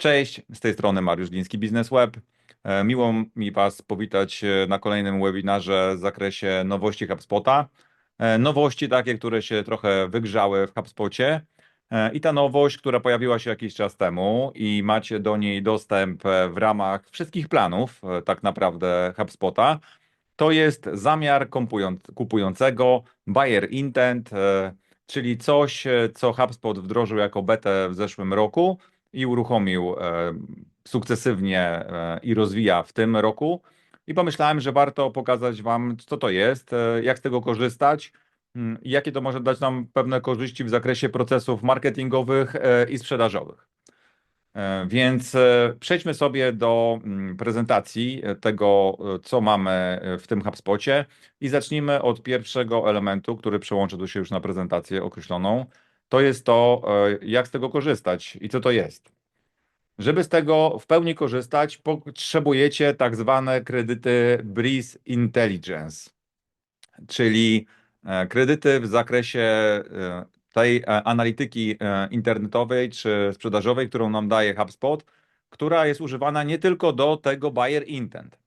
Cześć, z tej strony Mariusz Gliński, Biznes Web. E, Miło mi Was powitać e, na kolejnym webinarze w zakresie nowości HubSpota. E, Nowości takie, które się trochę wygrzały w HubSpocie. I ta nowość, która pojawiła się jakiś czas temu i macie do niej dostęp w ramach wszystkich planów tak naprawdę HubSpota, to jest zamiar kupując- kupującego, buyer intent, czyli coś, co HubSpot wdrożył jako betę w zeszłym roku i uruchomił e, sukcesywnie e, i rozwija w tym roku. I pomyślałem, że warto pokazać Wam, co to jest, e, jak z tego korzystać, mm, i jakie to może dać nam pewne korzyści w zakresie procesów marketingowych i sprzedażowych. Więc przejdźmy sobie do mm, prezentacji tego, co mamy w tym HubSpocie i zacznijmy od pierwszego elementu, który przełączy tu się już na prezentację określoną. To jest to, e, jak z tego korzystać i co to jest. Żeby z tego w pełni korzystać, potrzebujecie tak zwane kredyty Breeze Intelligence, czyli e, kredyty w zakresie e, tej analityki internetowej czy sprzedażowej, którą nam daje HubSpot, która jest używana nie tylko do tego buyer intent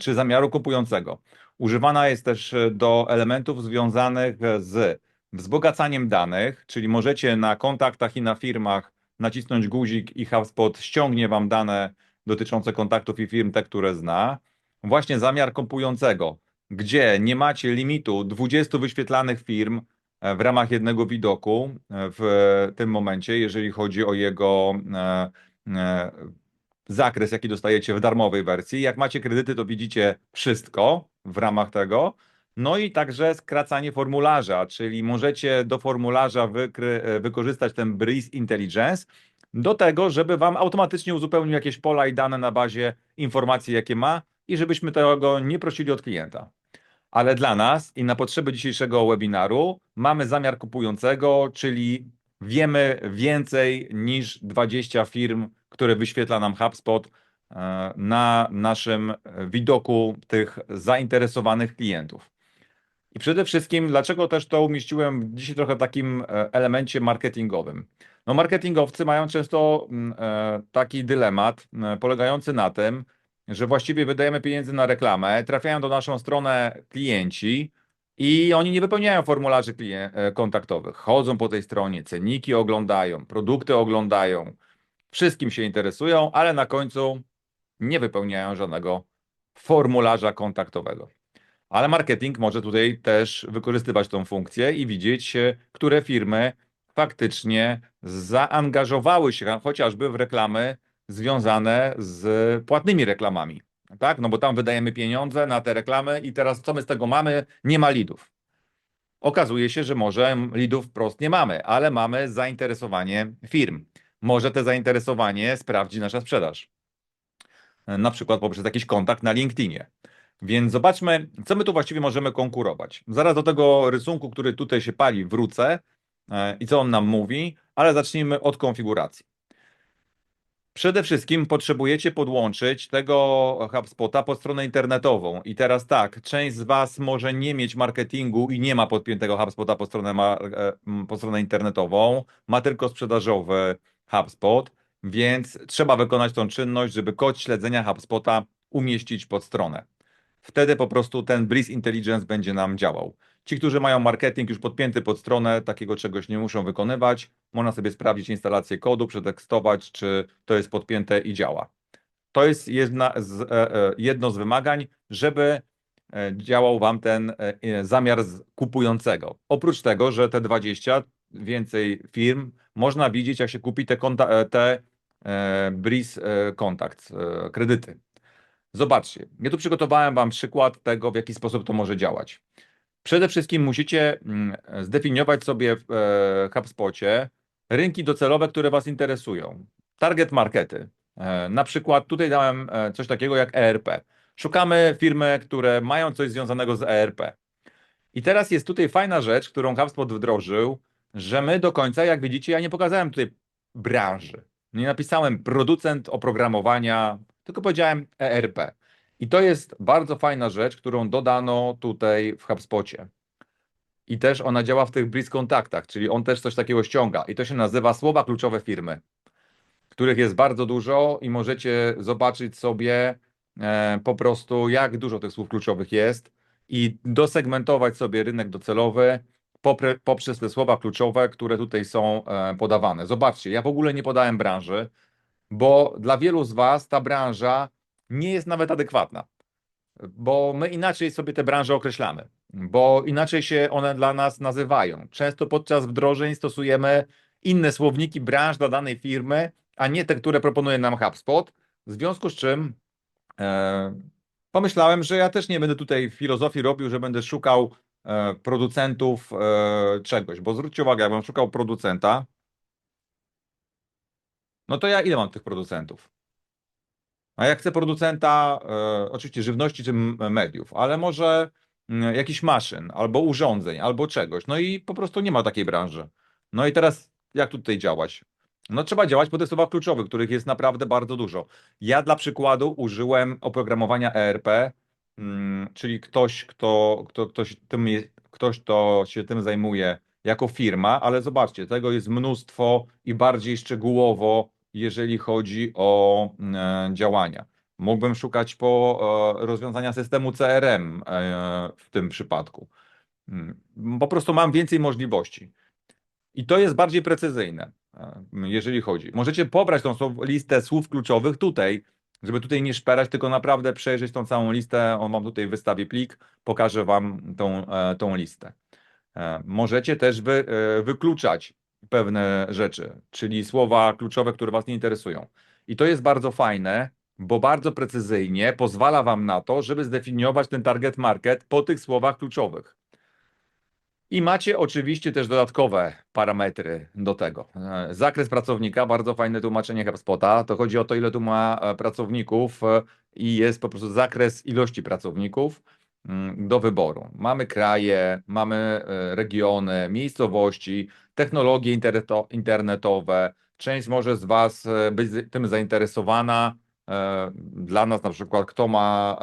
czy zamiaru kupującego. Używana jest też do elementów związanych z wzbogacaniem danych, czyli możecie na kontaktach i na firmach nacisnąć guzik i HubSpot ściągnie Wam dane dotyczące kontaktów i firm, te, które zna. Właśnie zamiar kupującego, gdzie nie macie limitu 20 wyświetlanych firm e, w ramach jednego widoku e, w tym momencie, jeżeli chodzi o jego e, zakres, jaki dostajecie w darmowej wersji. Jak macie kredyty, to widzicie wszystko w ramach tego. No i także skracanie formularza, czyli możecie do formularza e, wykorzystać ten Breeze Intelligence do tego, żeby Wam automatycznie uzupełnił jakieś pola i dane na bazie informacji, jakie ma i żebyśmy tego nie prosili od klienta. Ale dla nas i na potrzeby dzisiejszego webinaru mamy zamiar kupującego, czyli wiemy więcej niż 20 firm, które wyświetla nam HubSpot e, na naszym widoku tych zainteresowanych klientów. I przede wszystkim, dlaczego też to umieściłem dzisiaj trochę w takim e, elemencie marketingowym? No, marketingowcy mają często mm, e, taki dylemat e, polegający na tym, że właściwie wydajemy pieniędzy na reklamę, trafiają do naszą stronę klienci i oni nie wypełniają formularzy kontaktowych. Chodzą po tej stronie, cenniki oglądają, produkty oglądają, wszystkim się interesują, ale na końcu nie wypełniają żadnego formularza kontaktowego. Ale marketing może tutaj też wykorzystywać tą funkcję i widzieć, e, które firmy faktycznie zaangażowały się chociażby w reklamy związane z płatnymi reklamami. Tak? No bo tam wydajemy pieniądze na te reklamy i teraz co my z tego mamy? Nie ma lidów. Okazuje się, że może lidów wprost nie mamy, ale mamy zainteresowanie firm. Może te zainteresowanie sprawdzi nasza sprzedaż. Na przykład poprzez jakiś kontakt na LinkedInie. Więc zobaczmy, co my tu właściwie możemy konkurować. Zaraz do tego rysunku, który tutaj się pali, wrócę e, i co on nam mówi, ale zacznijmy od konfiguracji. Przede wszystkim potrzebujecie podłączyć tego HubSpota pod stronę internetową. I teraz tak, część z Was może nie mieć marketingu i nie ma podpiętego HubSpota pod stronę, e, pod stronę internetową, ma tylko sprzedażowy HubSpot, więc trzeba wykonać tą czynność, żeby kod śledzenia HubSpota umieścić pod stronę. Wtedy po prostu ten Breeze Intelligence będzie nam działał. Ci, którzy mają marketing już podpięty pod stronę, takiego czegoś nie muszą wykonywać. Można sobie sprawdzić instalację kodu, przetekstować, czy to jest podpięte i działa. To jest jedna z, e, e, jedno z wymagań, żeby e, działał Wam ten zamiar kupującego. Oprócz tego, że te 20 więcej firm można widzieć, jak się kupi te, konta, te Breeze Contact, e, kredyty. Zobaczcie, ja tu przygotowałem Wam przykład tego, w jaki sposób to może działać. Przede wszystkim musicie mm, zdefiniować sobie w e, HubSpocie rynki docelowe, które Was interesują. Target markety. E, Na przykład tutaj dałem e, coś takiego jak ERP. Szukamy firmy, które mają coś związanego z ERP. I teraz jest tutaj fajna rzecz, którą HubSpot wdrożył, że my do końca, jak widzicie, ja nie pokazałem tutaj branży. Nie napisałem producent oprogramowania, tylko powiedziałem ERP. I to jest bardzo fajna rzecz, którą dodano tutaj w HubSpocie. I też ona działa w tych Breeze kontaktach, czyli on też coś takiego ściąga. I to się nazywa słowa kluczowe firmy, których jest bardzo dużo i możecie zobaczyć sobie e, po prostu, jak dużo tych słów kluczowych jest i dosegmentować sobie rynek docelowy popre, poprzez te słowa kluczowe, które tutaj są e, podawane. Zobaczcie, ja w ogóle nie podałem branży, bo dla wielu z Was ta branża nie jest nawet adekwatna, bo my inaczej sobie te branże określamy, bo inaczej się one dla nas nazywają. Często podczas wdrożeń stosujemy inne słowniki branż dla danej firmy, a nie te, które proponuje nam HubSpot, w związku z czym e, pomyślałem, że ja też nie będę tutaj filozofii robił, że będę szukał e, producentów e, czegoś, bo zwróćcie uwagę, jakbym szukał producenta, no to ja ile mam tych producentów? A jak chcę producenta, e, oczywiście żywności czy mediów, ale może mm, jakichś maszyn, albo urządzeń, albo czegoś. No i po prostu nie ma takiej branży. No i teraz jak tutaj działać? No trzeba działać po tych słowach kluczowych, których jest naprawdę bardzo dużo. Ja dla przykładu użyłem oprogramowania ERP, mm, czyli ktoś, kto, kto, ktoś, tym jest, ktoś, kto się tym zajmuje jako firma, ale zobaczcie, tego jest mnóstwo i bardziej szczegółowo, jeżeli chodzi o e, działania. Mógłbym szukać po e, rozwiązania systemu CRM e, w tym przypadku. Mm, Po prostu mam więcej możliwości. I to jest bardziej precyzyjne, jeżeli chodzi. Możecie pobrać tą listę słów kluczowych tutaj, żeby tutaj nie szperać, tylko naprawdę przejrzeć tą całą listę. O, mam tutaj w wystawie plik, pokażę Wam tą, tą listę. Możecie też wy, wykluczać pewne rzeczy, czyli słowa kluczowe, które Was nie interesują. I to jest bardzo fajne, bo bardzo precyzyjnie pozwala Wam na to, żeby zdefiniować ten target market po tych słowach kluczowych. I macie oczywiście też dodatkowe parametry do tego. Zakres pracownika, bardzo fajne tłumaczenie HubSpota. To chodzi o to, ile tu ma e, pracowników e, i jest po prostu zakres ilości pracowników mm, do wyboru. Mamy kraje, mamy e, regiony, miejscowości, technologie interneto- internetowe. Część może z Was e, być tym zainteresowana. E, Dla nas na przykład, kto ma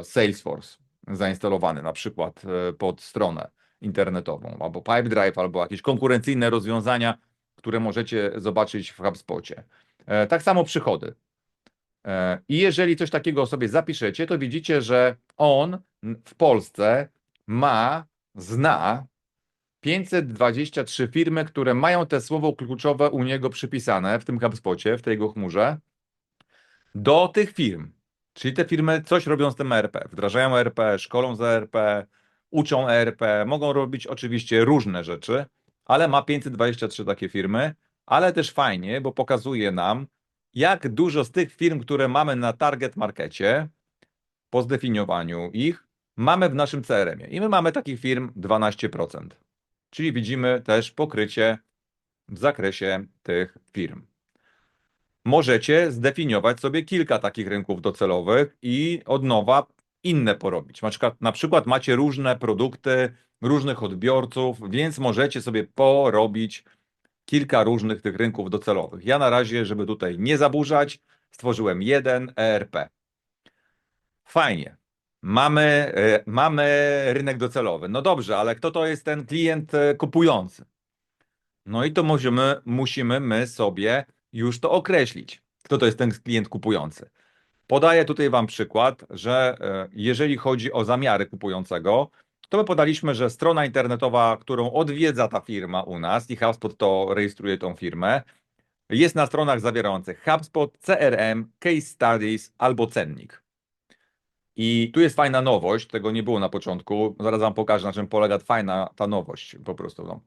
e, Salesforce zainstalowany na przykład pod stronę internetową, albo Pipedrive, albo jakieś konkurencyjne rozwiązania, które możecie zobaczyć w HubSpocie. Tak samo przychody. I jeżeli coś takiego sobie zapiszecie, to widzicie, że on w Polsce ma, zna 523 firmy, które mają te słowo kluczowe u niego przypisane w tym HubSpocie, w tej jego chmurze, do tych firm. Czyli te firmy coś robią z tym ERP, wdrażają ERP, szkolą za ERP, uczą ERP, mogą robić oczywiście różne rzeczy, ale ma 523 takie firmy, ale też fajnie, bo pokazuje nam, jak dużo z tych firm, które mamy na target markecie, po zdefiniowaniu ich, mamy w naszym CRM-ie. I my mamy takich firm 12%. Czyli widzimy też pokrycie w zakresie tych firm. Możecie zdefiniować sobie kilka takich rynków docelowych i od nowa inne porobić. Na przykład, na przykład macie różne produkty, różnych odbiorców, więc możecie sobie porobić kilka różnych tych rynków docelowych. Ja na razie, żeby tutaj nie zaburzać, stworzyłem jeden ERP. Fajnie. Mamy, e, mamy rynek docelowy. No dobrze, ale kto to jest ten klient e, kupujący? No i to musimy, musimy my sobie już to określić. Kto to jest ten klient kupujący? Podaję tutaj Wam przykład, że e, jeżeli chodzi o zamiary kupującego, to my podaliśmy, że strona internetowa, którą odwiedza ta firma u nas i HubSpot to rejestruje tą firmę, jest na stronach zawierających HubSpot, CRM, Case Studies albo cennik. I tu jest fajna nowość, tego nie było na początku. Zaraz Wam pokażę, na czym polega fajna ta nowość po prostu. No.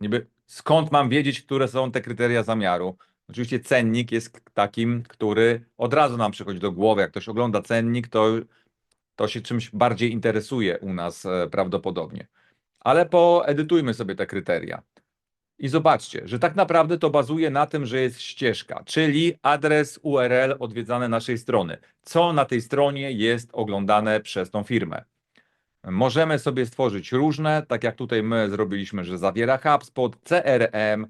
Niby skąd mam wiedzieć, które są te kryteria zamiaru? Oczywiście cennik jest takim, który od razu nam przychodzi do głowy. Jak ktoś ogląda cennik, to, to się czymś bardziej interesuje u nas e, prawdopodobnie. Ale poedytujmy sobie te kryteria. I zobaczcie, że tak naprawdę to bazuje na tym, że jest ścieżka, czyli adres URL odwiedzany naszej strony. Co na tej stronie jest oglądane przez tą firmę. Możemy sobie stworzyć różne, tak jak tutaj my zrobiliśmy, że zawiera HubSpot, CRM,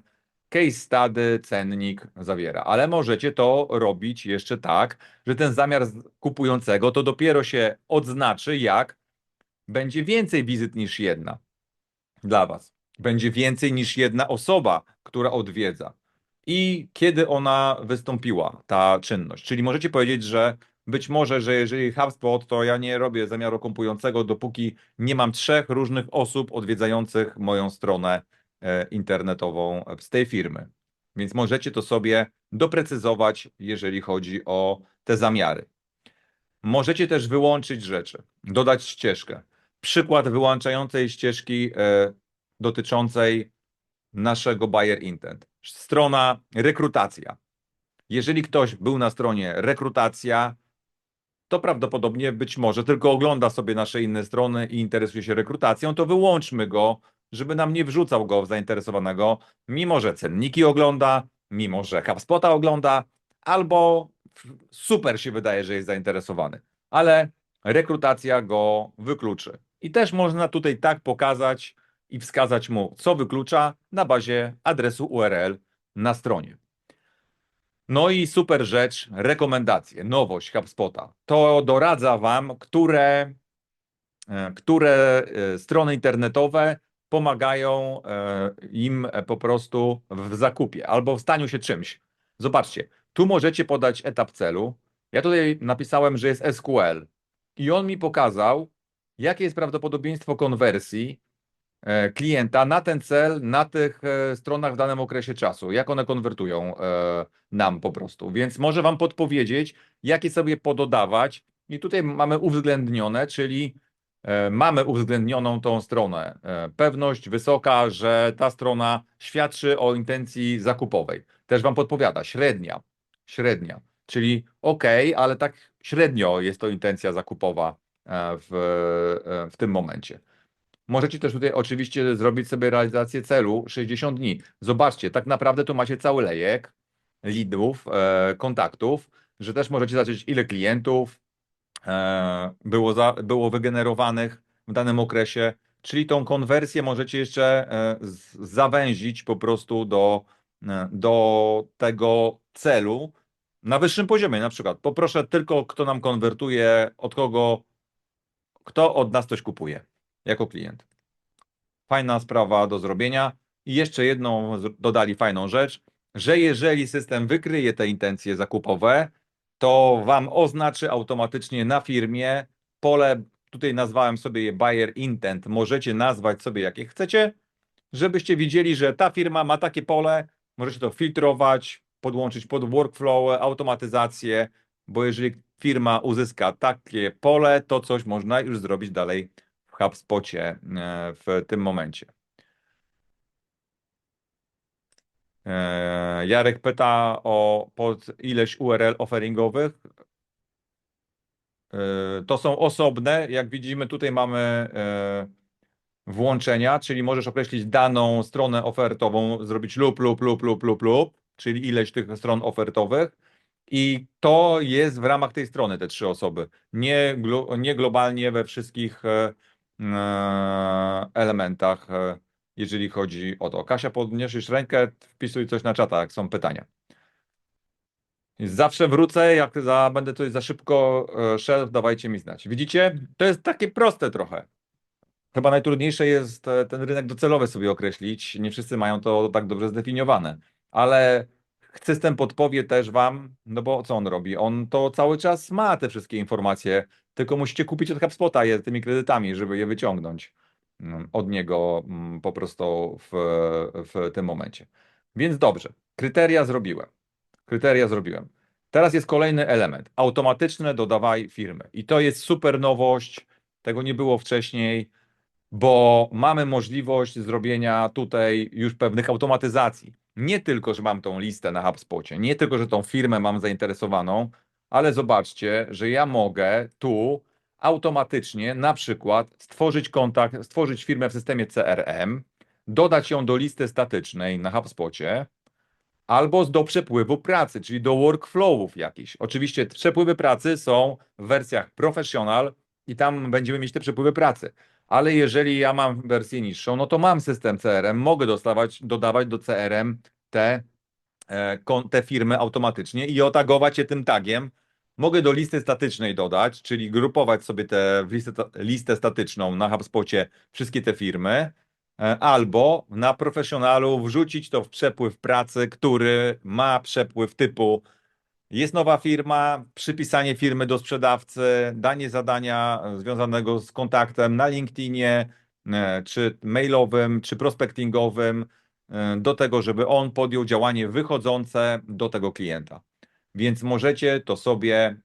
case study, cennik zawiera, ale możecie to robić jeszcze tak, że ten zamiar kupującego to dopiero się odznaczy, jak będzie więcej wizyt niż jedna dla Was. Będzie więcej niż jedna osoba, która odwiedza. i kiedy ona wystąpiła, ta czynność. Czyli możecie powiedzieć, że być może, że jeżeli HubSpot, to ja nie robię zamiaru kupującego, dopóki nie mam trzech różnych osób odwiedzających moją stronę e, internetową z tej firmy. Więc możecie to sobie doprecyzować, jeżeli chodzi o te zamiary. Możecie też wyłączyć rzeczy, dodać ścieżkę. Przykład wyłączającej ścieżki e, dotyczącej naszego buyer intent. Strona rekrutacja. Jeżeli ktoś był na stronie rekrutacja, to prawdopodobnie być może tylko ogląda sobie nasze inne strony i interesuje się rekrutacją, to wyłączmy go, żeby nam nie wrzucał go w zainteresowanego, mimo że cenniki ogląda, mimo że HubSpota ogląda, albo super się wydaje, że jest zainteresowany, ale rekrutacja go wykluczy. I też można tutaj tak pokazać i wskazać mu, co wyklucza na bazie adresu URL na stronie. No i super rzecz, rekomendacje, nowość HubSpota. To doradza Wam, które, e, które e, strony internetowe pomagają e, im po prostu w zakupie albo w staniu się czymś. Zobaczcie, tu możecie podać etap celu. Ja tutaj napisałem, że jest SQL i on mi pokazał, jakie jest prawdopodobieństwo konwersji klienta na ten cel na tych e, stronach w danym okresie czasu, jak one konwertują e, nam po prostu. Więc może Wam podpowiedzieć, jakie sobie pododawać. I tutaj mamy uwzględnione, czyli mamy uwzględnioną tą stronę. Pewność wysoka, że ta strona świadczy o intencji zakupowej. Też Wam podpowiada, średnia, średnia, czyli ok, ale tak średnio jest to intencja zakupowa w, w tym momencie. Możecie też tutaj oczywiście zrobić sobie realizację celu 60 dni. Zobaczcie, tak naprawdę tu macie cały lejek leadów, e, kontaktów, że też możecie zacząć ile klientów e, było, za, było wygenerowanych w danym okresie, czyli tą konwersję możecie jeszcze e, z, zawęzić po prostu do, e, do tego celu na wyższym poziomie. Na przykład poproszę tylko, kto nam konwertuje, od kogo kto od nas coś kupuje jako klient. Fajna sprawa do zrobienia. I jeszcze jedną dodali fajną rzecz, że jeżeli system wykryje te intencje zakupowe, to Wam oznaczy automatycznie na firmie pole, tutaj nazwałem sobie je buyer intent, możecie nazwać sobie jakie chcecie, żebyście widzieli, że ta firma ma takie pole, możecie to filtrować, podłączyć pod workflow, automatyzację, bo jeżeli firma uzyska takie pole, to coś można już zrobić dalej HubSpocie e, w tym momencie. E, Jarek pyta o pod ileś URL offeringowych. E, to są osobne. Jak widzimy, tutaj mamy włączenia, czyli możesz określić daną stronę ofertową, zrobić lub, lub, lub, lub, lub, lub, czyli ileś tych stron ofertowych i to jest w ramach tej strony, te trzy osoby. Nie, nie globalnie we wszystkich elementach, e, jeżeli chodzi o to. Kasia, podniesiesz rękę, wpisuj coś na czata, jak są pytania. Zawsze wrócę, jak za, będę tutaj za szybko e, szedł, dawajcie mi znać. Widzicie? To jest takie proste trochę. Chyba najtrudniejsze jest e, ten rynek docelowy sobie określić. Nie wszyscy mają to tak dobrze zdefiniowane, ale system podpowie też wam, no bo co on robi? On to cały czas ma te wszystkie informacje, tylko musicie kupić od HubSpota je tymi kredytami, żeby je wyciągnąć mm, od niego mm, po prostu w, w tym momencie. Więc dobrze, kryteria zrobiłem. Kryteria zrobiłem. Teraz jest kolejny element. Automatyczne dodawaj firmy. I to jest super nowość. Tego nie było wcześniej, bo mamy możliwość zrobienia tutaj już pewnych automatyzacji nie tylko, że mam tą listę na HubSpocie, nie tylko, że tą firmę mam zainteresowaną, ale zobaczcie, że ja mogę tu automatycznie na przykład stworzyć kontakt, stworzyć firmę w systemie CRM, dodać ją do listy statycznej na HubSpocie, albo do przepływu pracy, czyli do workflowów jakichś. Oczywiście przepływy pracy są w wersjach professional i tam będziemy mieć te przepływy pracy ale jeżeli ja mam wersję niższą, no to mam system CRM, mogę dostawać, dodawać do CRM te, e, te firmy automatycznie i otagować je tym tagiem. Mogę do listy statycznej dodać, czyli grupować sobie te listę, listę statyczną na HubSpocie wszystkie te firmy e, albo na profesjonalu wrzucić to w przepływ pracy, który ma przepływ typu jest nowa firma, przypisanie firmy do sprzedawcy, danie zadania związanego z kontaktem na LinkedInie, e, czy mailowym, czy prospectingowym, e, do tego, żeby on podjął działanie wychodzące do tego klienta. Więc możecie to sobie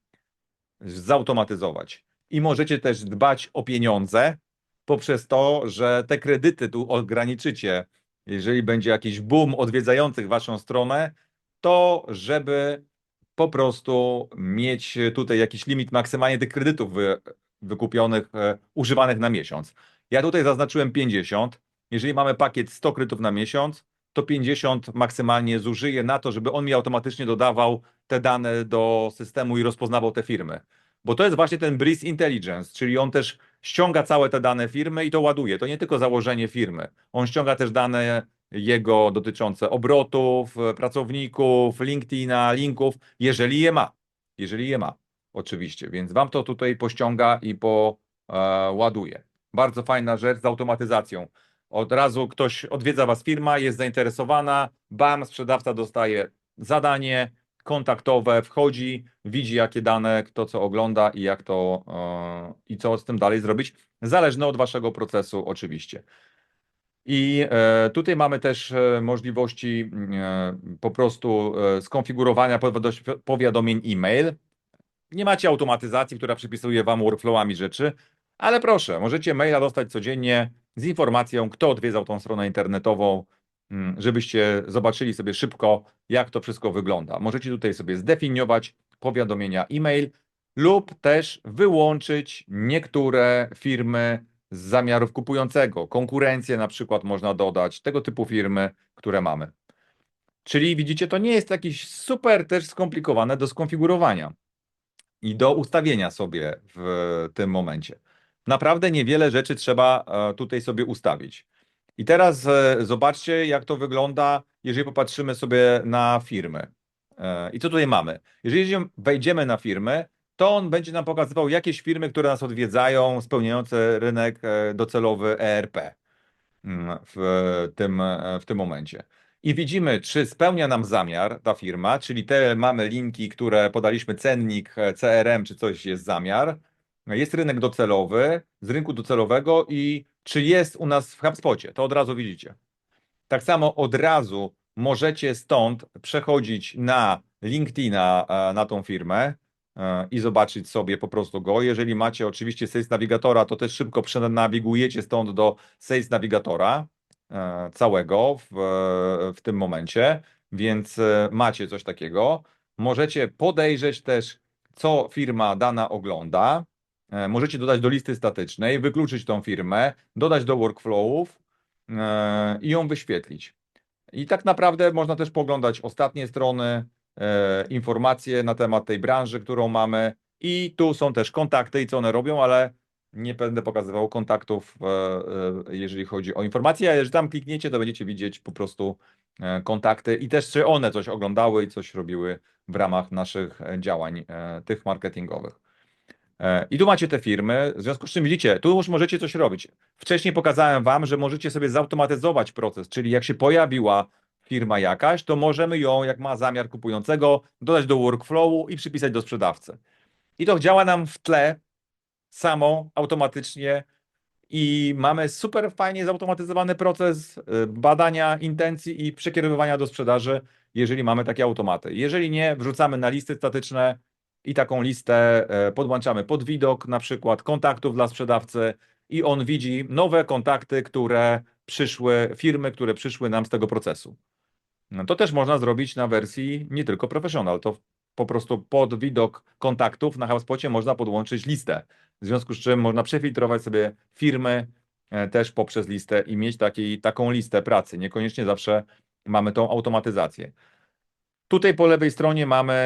zautomatyzować. I możecie też dbać o pieniądze poprzez to, że te kredyty tu ograniczycie. Jeżeli będzie jakiś boom odwiedzających waszą stronę, to żeby po prostu mieć tutaj jakiś limit maksymalnie tych kredytów wy, wykupionych, e, używanych na miesiąc. Ja tutaj zaznaczyłem 50. Jeżeli mamy pakiet 100 kredytów na miesiąc, to 50 maksymalnie zużyje na to, żeby on mi automatycznie dodawał te dane do systemu i rozpoznawał te firmy. Bo to jest właśnie ten Breeze Intelligence, czyli on też ściąga całe te dane firmy i to ładuje. To nie tylko założenie firmy. On ściąga też dane jego dotyczące obrotów, e, pracowników, LinkedIna, linków, jeżeli je ma. Jeżeli je ma, oczywiście. Więc wam to tutaj pościąga i poładuje. Bardzo fajna rzecz z automatyzacją. Od razu ktoś odwiedza was firma, jest zainteresowana, bam, sprzedawca dostaje zadanie kontaktowe, wchodzi, widzi jakie dane, kto co ogląda i jak to e, i co z tym dalej zrobić, zależne od waszego procesu oczywiście. I e, tutaj mamy też e, możliwości po prostu skonfigurowania powiadomień e-mail. Nie macie automatyzacji, która przypisuje Wam workflowami rzeczy, ale proszę, możecie maila dostać codziennie z informacją, kto odwiedzał tą stronę internetową, mm, żebyście zobaczyli sobie szybko, jak to wszystko wygląda. Możecie tutaj sobie zdefiniować powiadomienia e-mail lub też wyłączyć niektóre firmy z zamiarów kupującego. Konkurencję na przykład można dodać, tego typu firmy, które mamy. Czyli widzicie, to nie jest jakieś super też skomplikowane do skonfigurowania i do ustawienia sobie w tym momencie. Naprawdę niewiele rzeczy trzeba e, tutaj sobie ustawić. I teraz e, zobaczcie, jak to wygląda, jeżeli popatrzymy sobie na firmy. E, I co tutaj mamy? Jeżeli wejdziemy na firmy, to on będzie nam pokazywał jakieś firmy, które nas odwiedzają, spełniające rynek docelowy ERP mm, w tym, w tym momencie. I widzimy, czy spełnia nam zamiar ta firma, czyli te mamy linki, które podaliśmy, cennik, CRM, czy coś jest zamiar. Jest rynek docelowy, z rynku docelowego i czy jest u nas w HubSpocie, to od razu widzicie. Tak samo od razu możecie stąd przechodzić na LinkedIna, na tą firmę, E, i zobaczyć sobie po prostu go. Jeżeli macie oczywiście Sales Navigatora, to też szybko przenawigujecie stąd do Sales Navigatora e, całego w, w tym momencie, więc e, macie coś takiego. Możecie podejrzeć też, co firma dana ogląda. Możecie dodać do listy statycznej, wykluczyć tą firmę, dodać do workflowów i ją wyświetlić. I tak naprawdę można też poglądać ostatnie strony, E, informacje na temat tej branży, którą mamy i tu są też kontakty i co one robią, ale nie będę pokazywał kontaktów, e, e, jeżeli chodzi o informacje, jeżeli tam klikniecie, to będziecie widzieć po prostu kontakty i też czy one coś oglądały i coś robiły w ramach naszych działań tych marketingowych. I tu macie te firmy, w związku z czym widzicie, tu już możecie coś robić. Wcześniej pokazałem Wam, że możecie sobie zautomatyzować proces, czyli jak się pojawiła firma jakaś, to możemy ją, jak ma zamiar kupującego, dodać do workflowu i przypisać do sprzedawcy. I to działa nam w tle samo, automatycznie i mamy super fajnie zautomatyzowany proces y, badania intencji i przekierowywania do sprzedaży, jeżeli mamy takie automaty. Jeżeli nie, wrzucamy na listy statyczne i taką listę e, podłączamy pod widok, na przykład kontaktów dla sprzedawcy i on widzi nowe kontakty, które przyszły, firmy, które przyszły nam z tego procesu. No to też można zrobić na wersji nie tylko professional. To po prostu pod widok kontaktów na HubSpocie można podłączyć listę. W związku z czym można przefiltrować sobie firmy e, też poprzez listę i mieć taki, taką listę pracy. Niekoniecznie zawsze mamy tą automatyzację. Tutaj po lewej stronie mamy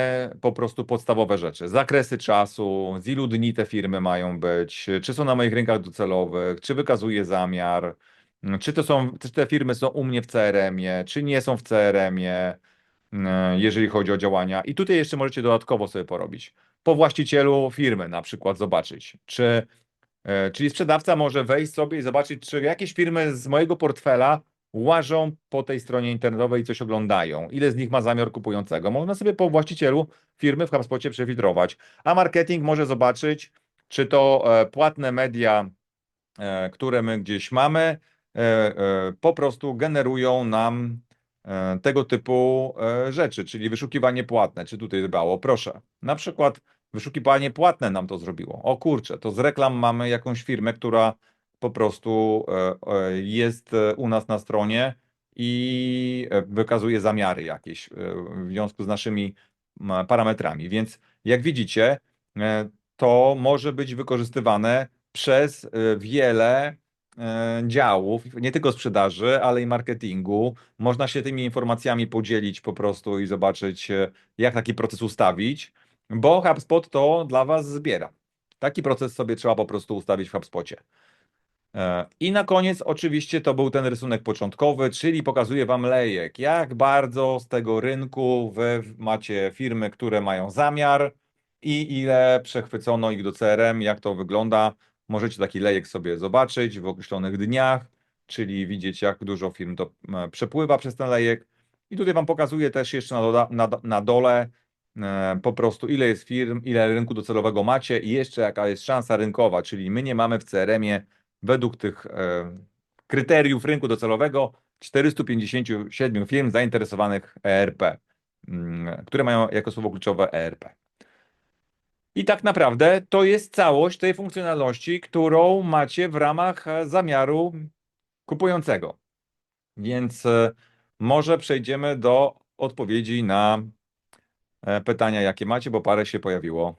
po prostu podstawowe rzeczy. Zakresy czasu, z ilu dni te firmy mają być, czy są na moich rynkach docelowych, czy wykazuje zamiar, Mm, czy to są, czy te firmy są u mnie w CRM-ie, czy nie są w CRM-ie, mm, jeżeli chodzi o działania. I tutaj jeszcze możecie dodatkowo sobie porobić. Po właścicielu firmy na przykład zobaczyć, czy E, Czyli sprzedawca może wejść sobie i zobaczyć, czy jakieś firmy z mojego portfela łażą po tej stronie internetowej i coś oglądają. Ile z nich ma zamiar kupującego? Można sobie po właścicielu firmy w HubSpocie przefiltrować. A marketing może zobaczyć, czy to e, płatne media, e, które my gdzieś mamy, e, po prostu generują nam tego typu rzeczy, czyli wyszukiwanie płatne. Czy tutaj dbało? Proszę. Na przykład wyszukiwanie płatne nam to zrobiło. O kurczę, to z reklam mamy jakąś firmę, która po prostu e, e, jest e, u nas na stronie i wykazuje zamiary jakieś w związku z naszymi parametrami. Więc jak widzicie, to może być wykorzystywane przez wiele działów, nie tylko sprzedaży, ale i marketingu. Można się tymi informacjami podzielić po prostu i zobaczyć, jak taki proces ustawić, bo HubSpot to dla Was zbiera. Taki proces sobie trzeba po prostu ustawić w HubSpocie. E, I na koniec oczywiście to był ten rysunek początkowy, czyli pokazuje Wam lejek, jak bardzo z tego rynku Wy macie firmy, które mają zamiar i ile przechwycono ich do CRM, jak to wygląda. Możecie taki lejek sobie zobaczyć w określonych dniach, czyli widzieć jak dużo firm to e, przepływa przez ten lejek. I tutaj Wam pokazuję też jeszcze na, doda- na, na dole e, po prostu ile jest firm, ile rynku docelowego macie i jeszcze jaka jest szansa rynkowa, czyli my nie mamy w CRM-ie według tych e, kryteriów rynku docelowego 457 firm zainteresowanych ERP, mm, które mają jako słowo kluczowe ERP. I tak naprawdę to jest całość tej funkcjonalności, którą macie w ramach e, zamiaru kupującego. Więc e, może przejdziemy do odpowiedzi na pytania, jakie macie, bo parę się pojawiło.